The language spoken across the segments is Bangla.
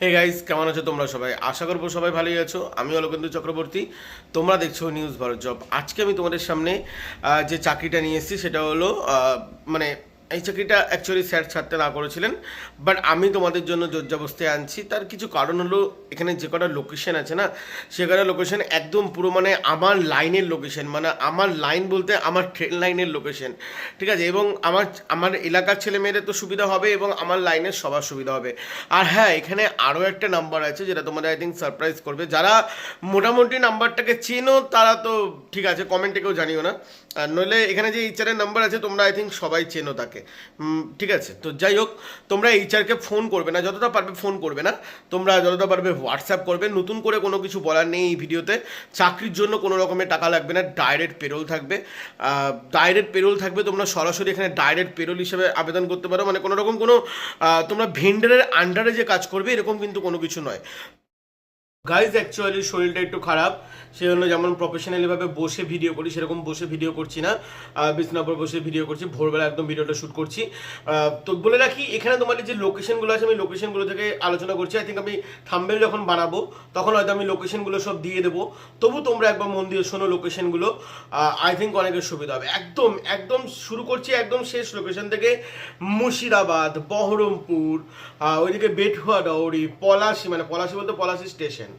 হে গাইস কেমন আছো তোমরা সবাই? আশা করব সবাই ভালোই আছো। আমি অলোকেন্দু চক্রবর্তী। তোমরা দেখছ নিউজ ভারত জব আজকে আমি তোমাদের সামনে যে চাকরিটা নিয়ে এসেছি সেটা হলো মানে এই চাকরিটা অ্যাকচুয়ালি স্যার ছাড়তে না করেছিলেন বাট আমি তোমাদের জন্য জোরজাবস্থায় আনছি। তার কিছু কারণ হলো, এখানে যে কটা লোকেশন আছে না, সে কটা লোকেশন একদম পুরো মানে আমার লাইনের লোকেশন মানে আমার লাইন বলতে আমার ট্রেন লাইনের লোকেশন ঠিক আছে? এবং আমার আমার এলাকার ছেলে মেয়েদের তো সুবিধা হবে এবং আমার লাইনের সবার সুবিধা হবে। আর হ্যাঁ এখানে আরও একটা নাম্বার আছে যেটা তোমাদের আই থিঙ্ক সারপ্রাইজ করবে। যারা মোটামুটি নাম্বারটাকে চেনো, তারা তো ঠিক আছে কমেন্টে কেউ জানিও না। নইলে এখানে যে এইচআরের নাম্বার আছে, তোমরা আই থিঙ্ক সবাই চেনো তাকে। উম, ঠিক আছে? তো যাই হোক তোমরা এইচআরকে ফোন করবে না যতটা পারবে ফোন করবে না। তোমরা যতটা পারবে হোয়াটসঅ্যাপ করবে। নতুন করে কোনো কিছু বলার নেই এই ভিডিওতে। চাকরির জন্য কোনো রকমের টাকা লাগবে না ডাইরেক্ট পেরোল থাকবে। ডাইরেক্ট পেরোল থাকবে তোমরা সরাসরি এখানে ডাইরেক্ট পেরোল হিসেবে আবেদন করতে পারো। মানে কোনো রকম কোনো তোমরা ভেন্ডারের আন্ডারে যে কাজ করবে এরকম কিন্তু কোনো কিছু নয়। গাইজ অ্যাকচুয়ালি শরীরটা একটু খারাপ। সেই জন্য যেমন প্রফেশনালিভাবে বসে ভিডিও করি সেরকম বসে ভিডিও করছি না। আহ, বিছানার উপর বসে ভিডিও করছি। ভোরবেলা একদম ভিডিওটা শ্যুট করছি। তো বলে রাখি এখানে তোমাদের যে লোকেশনগুলো আছে আমি লোকেশনগুলো থেকে আলোচনা করছি। আই থিঙ্ক আমি থাম্বেল যখন বানাবো তখন হয়তো আমি লোকেশনগুলো সব দিয়ে দেবো। তবু তোমরা একবার মন দিয়ে শোনো লোকেশনগুলো আই থিঙ্ক অনেকের সুবিধা হবে। একদম একদম শুরু করছি একদম শেষ লোকেশন থেকে। মুর্শিদাবাদ বহরমপুর ওইদিকে বেটুয়া ডাউরি পলাশি মানে পলাশি বলতে পলাশি স্টেশন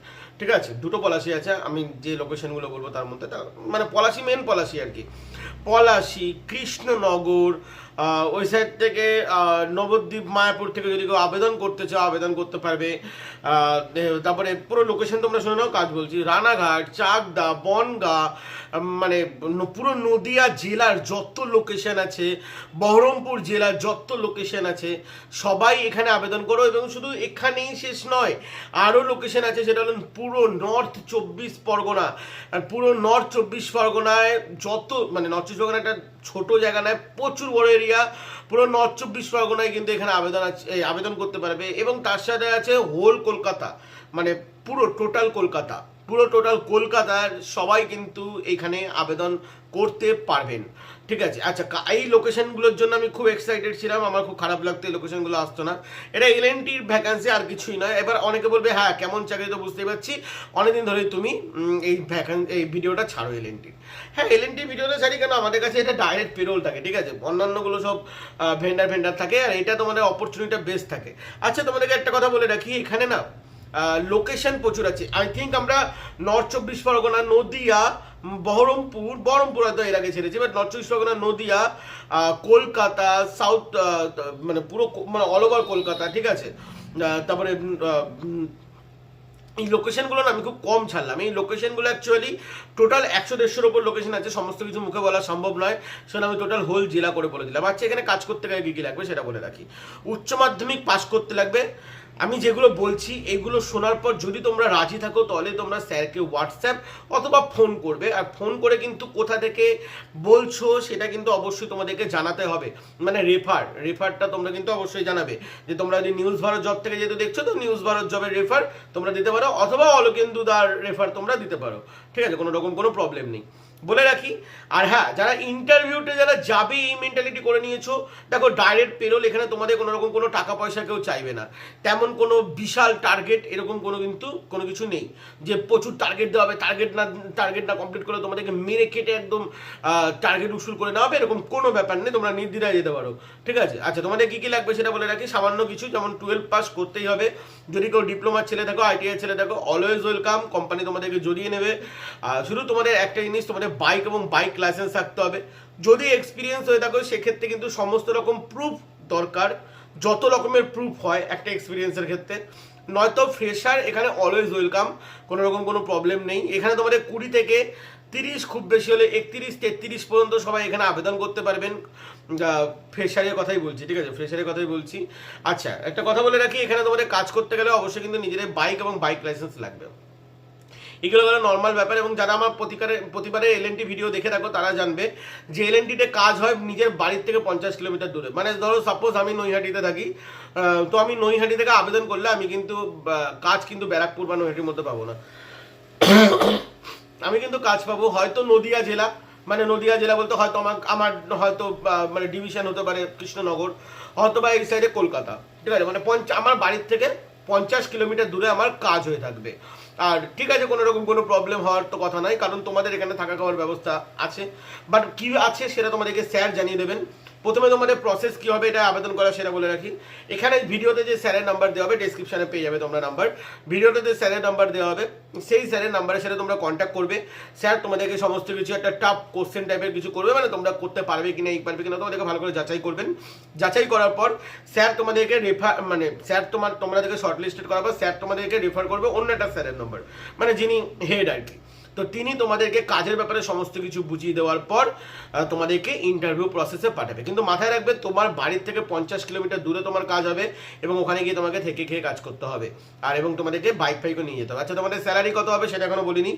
ঠিক আছে, দুটো পলাশি আছে, আমি যে লোকেশনগুলো বলব তার মধ্যে মানে পলাশি মেন পলাশি আর কি। পলাশি, কৃষ্ণনগর ওই সাইড থেকে নবদ্বীপ, মায়াপুর থেকে যদি কেউ আবেদন করতে চাও, আবেদন করতে পারবে। তারপরে পুরো লোকেশন তোমরা শুনে নাও, কাজ বলছি। রানাঘাট, চাকদা, বনগা মানে পুরো নদিয়া জেলার যত লোকেশন আছে, বহরমপুর জেলার যত লোকেশন আছে, সবাই এখানে আবেদন করো এবং শুধু এখানেই শেষ নয়, আরও লোকেশন আছে, সেটা হলো পুরো নর্থ চব্বিশ পরগনা। পুরো নর্থ চব্বিশ পরগনায় যত মানে নর্থ চব্বিশ পরগনা একটা ছোট জায়গা নয়, প্রচুর বড় এরিয়া পুরো নর্থ চব্বিশ পরগনায় কিন্তু এখানে আবেদন আছে আবেদন করতে পারবে। এবং তার সাথে আছে হোল কলকাতা। মানে পুরো টোটাল কলকাতা, পুরো টোটাল কলকাতার সবাই কিন্তু এখানে আবেদন করতে পারবেন। ঠিক আছে? আচ্ছা এই লোকেশনগুলোর জন্য আমি খুব এক্সাইটেড ছিলাম, আমার খুব খারাপ লাগতো এই লোকেশনগুলো আসতো না। এটা এলএনটির ভ্যাকান্সি আর কিছুই নয়। এবার অনেকে বলবে হ্যাঁ কেমন চাকরি তো বুঝতেই পারছি। অনেকদিন ধরেই তুমি এই ভ্যাকান এই ভিডিওটা ছাড়ো এলএনটির হ্যাঁ এলএনটি ভিডিওটা ছাড়ি কেন? আমাদের কাছে এটা ডাইরেক্ট পেরোল থাকে, ঠিক আছে? অন্যান্যগুলো সব ভেন্ডার ভেন্ডার থাকে, আর এটা তোমাদের অপরচুনিটি বেস্ট থাকে। আচ্ছা তোমাদেরকে একটা কথা বলে রাখি, এখানে না লোকেশন প্রচুর আছে। আই থিঙ্ক আমরা নর্থ চব্বিশ পরগনা, নদিয়া, বহরমপুর বহরমপুর হয়তো এর আগে ছেড়েছি বাট নর্থ চব্বিশ পরগনা, নদিয়া কলকাতা সাউথ মানে পুরো মানে অল ওভার কলকাতা, ঠিক আছে? তারপরে এই লোকেশনগুলো না আমি খুব কম ছাড়লাম। এই লোকেশনগুলো অ্যাকচুয়ালি টোটাল একশো দেড়শোর ওপর লোকেশন আছে, সমস্ত কিছু মুখে বলা সম্ভব নয়। সেটা আমি টোটাল হোল জেলা করে বলে দিলাম। আচ্ছা এখানে কাজ করতে গেলে কী কী লাগবে সেটা বলে রাখি। উচ্চ মাধ্যমিক পাস করতে লাগবে। আমি যেগুলো বলছি, এগুলো শোনার পর যদি তোমরা রাজি থাকো, তাহলে তোমরা স্যারকে হোয়াটসঅ্যাপ অথবা ফোন করবে। আর ফোন করে কিন্তু কোথা থেকে বলছো, সেটা কিন্তু অবশ্যই তোমাদেরকে জানাতে হবে। মানে রেফার রেফারটা তোমরা কিন্তু অবশ্যই জানাবে। যে তোমরা যদি নিউজ ভারত জব থেকে যেহেতু দেখছ, তো নিউজ ভারত জবের রেফার তোমরা দিতে পারো, অথবা অলোকেন্দুদার রেফার তোমরা দিতে পারো। ঠিক আছে? কোনো রকম কোনো প্রবলেম নেই। বলে রাখি। আর হ্যাঁ যারা ইন্টারভিউতে যারা যাবে এই মেন্টালিটি করে নিয়েছো, দেখো ডাইরেক্ট পেরোল এখানে তোমাদের কোনো রকম কোনো টাকা পয়সা কেউ চাইবে না। তেমন কোনো বিশাল টার্গেট এরকম কোনো কিন্তু কোনো কিছু নেই যে প্রচুর টার্গেট দেওয়া হবে টার্গেট না টার্গেট না কমপ্লিট করে তোমাদেরকে মেরে কেটে একদম টার্গেট উসুল করে নেওয়া হবে, এরকম কোনো ব্যাপার নেই, তোমরা নির্দ্বিধায় যেতে পারো। ঠিক আছে? আচ্ছা তোমাদের কী কী লাগবে সেটা বলে রাখি। সামান্য কিছু, যেমন টুয়েলভ পাস করতেই হবে। যদি কেউ ডিপ্লোমার ছেলে থাকো আইটিআই ছেলে থাকো অলওয়েজ ওয়েলকাম কোম্পানি তোমাদেরকে জড়িয়ে নেবে। শুধু তোমাদের একটা জিনিস, তোমাদের বাইক এবং বাইক লাইসেন্স থাকতে হবে। যদি এক্সপিরিয়েন্স হয়ে থাকো, সেক্ষেত্রে কিন্তু সমস্ত রকম প্রুফ দরকার। যত রকমের প্রুফ হয় একটা এক্সপিরিয়েন্সের ক্ষেত্রে। নয়তো ফ্রেশার এখানে অলওয়েজ ওয়েলকাম কোনো রকম কোনো প্রবলেম নেই। এখানে তোমাদের কুড়ি থেকে তিরিশ, খুব বেশি হলে একত্রিশ, তেত্রিশ পর্যন্ত সবাই এখানে আবেদন করতে পারবেন। ফ্রেশারের কথাই বলছি, ঠিক আছে? ফ্রেশারের কথাই বলছি। আচ্ছা একটা কথা বলে রাখি, এখানে তোমাদের কাজ করতে গেলে অবশ্যই কিন্তু নিজেদের বাইক এবং বাইক লাইসেন্স লাগবে। এগুলো হলো নর্মাল ব্যাপার এবং যারা আমার প্রতিকারে প্রতিবারে এলএনটি ভিডিও দেখে থাকো, তারা জানবে যে এলএনটিতে কাজ হয় নিজের বাড়ির থেকে পঞ্চাশ কিলোমিটার দূরে। মানে ধরো সাপোজ আমি নৈহাটিতে থাকি তো আমি নৈহাটি থেকে আবেদন করলে আমি কিন্তু কাজ কিন্তু ব্যারাকপুর বা নৈহাটির মধ্যে পাবো না। আমি কিন্তু কাজ পাবো। হয়তো নদিয়া জেলা মানে নদিয়া জেলা বলতে হয়তো আমার আমার হয়তো মানে ডিভিশন হতে পারে কৃষ্ণনগর হয়তো বা এই সাইডে কলকাতা। ঠিক আছে? মানে পঞ্চ আমার বাড়ির থেকে পঞ্চাশ কিলোমিটার দূরে আমার কাজ হয়ে থাকবে। আর ঠিক আছে কোনো রকম কোনো প্রবলেম হওয়ার তো কথা নাই, কারণ তোমাদের এখানে থাকা খাওয়ার ব্যবস্থা আছে। বাট কি আছে সেটা তোমাদেরকে স্যার জানিয়ে দেবেন। প্রথমে তোমাদের প্রসেস কি হবে, এটা আবেদন করা সেটা বলে রাখি। এখানে ভিডিওতে যে স্যারের নাম্বার দেওয়া হবে ডেসক্রিপশনে পেয়ে যাবে তোমরা নাম্বার ভিডিওতে যে স্যারের নাম্বার দেওয়া হবে, সেই স্যারের নাম্বারের সাথে তোমরা কন্ট্যাক্ট করবে। স্যার তোমাদেরকে সমস্ত কিছু একটা টাফ কোশ্চেন টাইপের কিছু করবে মানে তোমরা করতে পারবে কিনা এই পারবে কিনা তোমাদেরকে ভালো করে যাচাই করবেন। যাচাই করার পর স্যার তোমাদেরকে রেফার মানে স্যার তোমার তোমাদেরকে শর্ট লিস্টেড করার পর স্যার তোমাদেরকে রেফার করবে অন্য একটা স্যারের নাম্বার মানে যিনি হেড আর কি। তো তিনি তোমাদেরকে কাজের ব্যাপারে সমস্ত কিছু বুঝিয়ে দেওয়ার পর তোমাদেরকে ইন্টারভিউ প্রসেসে পাঠাবে। কিন্তু মাথায় রাখবে, তোমার বাড়ির থেকে পঞ্চাশ কিলোমিটার দূরে তোমার কাজ হবে এবং ওখানে গিয়ে তোমাকে থেকে খেয়ে কাজ করতে হবে। আর এবং তোমাদেরকে বাইক ফাইকও নিয়ে যেতে হবে। আচ্ছা তোমাদের স্যালারি কত হবে সেটা এখনও বলিনি।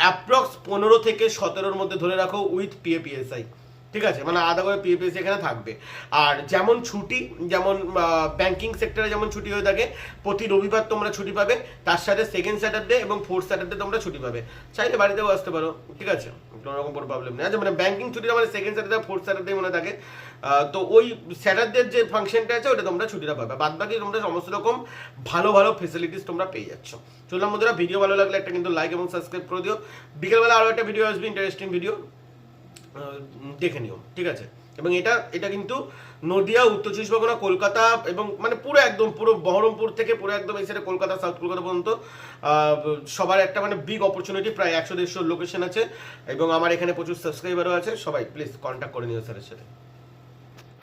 অ্যাপ্রক্স পনেরো থেকে সতেরোর মধ্যে ধরে রাখো উইথ পিএপিএসআই ঠিক আছে? মানে আলাদা করে পিএপিএসসি এখানে থাকবে। আর যেমন ছুটি, যেমন ব্যাংকিং সেক্টরে যেমন ছুটি হয়ে থাকে, প্রতি রবিবার তোমরা ছুটি পাবে, তার সাথে সেকেন্ড স্যাটারডে এবং ফোর্থ স্যাটারডে তোমরা ছুটি পাবে। চাইলে বাড়িতেও আসতে পারো, ঠিক আছে? কোনো রকম কোনো প্রবলেম নেই। আচ্ছা মানে ব্যাংকিং ছুটিটা মানে সেকেন্ড স্যাটারডে ফোর্থ স্যাটারডে মনে থাকে। তো ওই স্যাটারডের যে ফাংশনটা আছে, ওটা তোমরা ছুটিটা পাবে। বাদ বাকি তোমরা সমস্ত রকম ভালো ভালো ফেসিলিটিস তোমরা পেয়ে যাচ্ছ। চললাম বন্ধুরা ভিডিও ভালো লাগলে একটা কিন্তু লাইক এবং সাবস্ক্রাইব করে দিও। বিকেলবেলা আরও একটা ভিডিও আসবে ইন্টারেস্টিং ভিডিও দেখে নিও, ঠিক আছে? এবং এটা এটা কিন্তু নদিয়া, উত্তর চব্বিশ পরগনা, কলকাতা এবং মানে পুরো একদম, পুরো বহরমপুর থেকে পুরো একদম এই সাইডে কলকাতা সাউথ কলকাতা পর্যন্ত সবার একটা মানে বিগ অপরচুনিটি প্রায় একশো দেড়শো লোকেশন আছে এবং আমার এখানে প্রচুর সাবস্ক্রাইবারও আছে, সবাই প্লিজ কন্ট্যাক্ট করে নিও স্যারের সাথে।